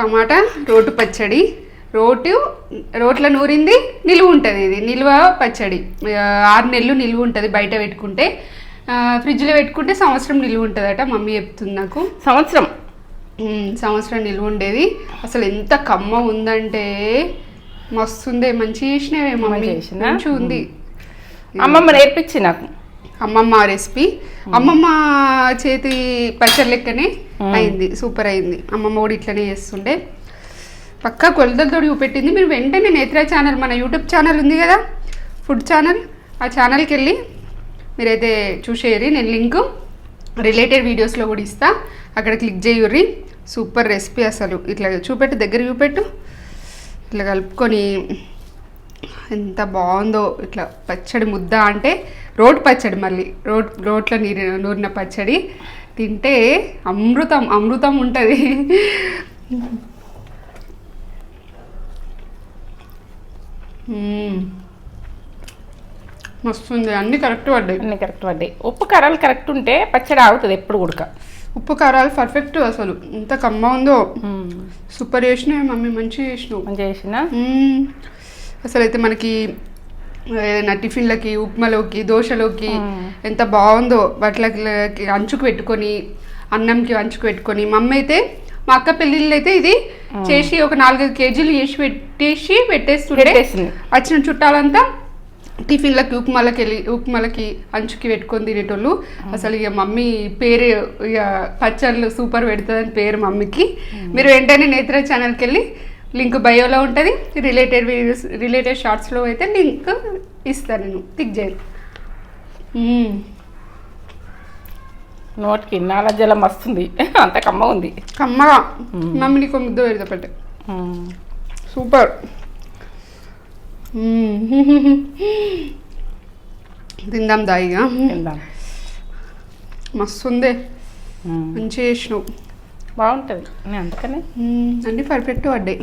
టమాటా రోటు పచ్చడి. రోటు రోట్లో నూరింది నిలువ ఉంటుంది ఇది. నిల్వ పచ్చడి. ఆరు నెలలు నిలువ ఉంటుంది బయట పెట్టుకుంటే. ఫ్రిడ్జ్లో పెట్టుకుంటే సంవత్సరం నిలువ ఉంటుందట మమ్మీ చెప్తుంది నాకు. సంవత్సరం? సంవత్సరం నిలువ ఉండేది. అసలు ఎంత కమ్మ ఉందంటే. మస్తుందే మంచి చేసినవే మమ్మీ. చేసినా? మంచిగా ఉంది. అమ్మమ్మ నేర్పించి నాకు. అమ్మమ్మ రెసిపీ అమ్మమ్మ చేతి పచ్చడి లెక్కనే అయింది సూపర్ అయింది. అమ్మమ్మ కూడా ఇట్లనే చేస్తుండే. పక్కా కొలతలతో చూపెట్టింది. మీరు వెంటనే నేత్ర ఛానల్ మన యూట్యూబ్ ఛానల్ ఉంది కదా? ఫుడ్ ఛానల్ ఆ ఛానల్కి వెళ్ళి మీరైతే చూసేయరి నేను లింక్ రిలేటెడ్ వీడియోస్లో కూడా ఇస్తా. అక్కడ క్లిక్ చేయుర్రి. సూపర్ రెసిపీ అసలు. ఇట్లా చూపెట్టు దగ్గర చూపెట్టు. ఇట్లా కలుపుకొని ఎంత బాగుందో ఇట్లా పచ్చడి ముద్ద అంటే రోడ్ పచ్చడి మళ్ళీ. రోడ్ రోట్లో నీరు నూరిన పచ్చడి. తింటే అమృతం అమృతం ఉంటుంది. మస్తుంది. అన్నీ కరెక్ట్ పడ్డాయి. అన్ని కరెక్ట్ పడ్డాయి. ఉప్పు కారాలు కరెక్ట్ ఉంటే పచ్చడి ఆగుతుంది ఎప్పుడు ఉడక. ఉప్పు కారాలు పర్ఫెక్ట్ అసలు. ఎంత కమ్మ ఉందో. సూపర్ చేసినాయి మమ్మీ మంచిగా చేసినావు. మంచిగా చేసిన. అసలు అయితే మనకి ఏదైనా టిఫిన్లకి ఉప్మాలోకి దోశలోకి ఎంత బాగుందో వాటికి అంచుకు పెట్టుకొని అన్నంకి అంచుకు పెట్టుకొని మా అమ్మ అయితే మా అక్క పెళ్ళిళ్ళు అయితే ఇది చేసి ఒక నాలుగైదు కేజీలు చేసి పెట్టేసి పెట్టేస్తుంటే పెట్టేసింది. వచ్చిన చుట్టాలంతా టిఫిన్లకి ఉప్మాలకి వెళ్ళి ఉప్మాలకి అంచుకి పెట్టుకొని తినేటోళ్ళు. అసలు ఇక మమ్మీ పేరు ఇక పచ్చళ్ళు సూపర్ పెడుతుందని పేరు మమ్మీకి. మీరు వెంటనే నేత్ర ఛానల్కి వెళ్ళి లింక్ బయోలో ఉంటుంది. రిలేటెడ్ వీడియోస్ రిలేటెడ్ షార్ట్స్లో అయితే లింక్ ఇస్తాను నేను. చేయను మ్మ్. నోటికి నాల జలం వస్తుంది. అంత కమ్మ ఉంది. కమ్మగా. మమ్మీ నీకు ముద్ద పెడతా పెట్టే. సూపర్. తిందాం దాయిగా తిందాం. మస్తు ఉందే ఉమ్. మంచిగా చేసినావు. బాగుంటుంది. అందుకని. అన్నీ పర్ఫెక్ట్ పడ్డాయి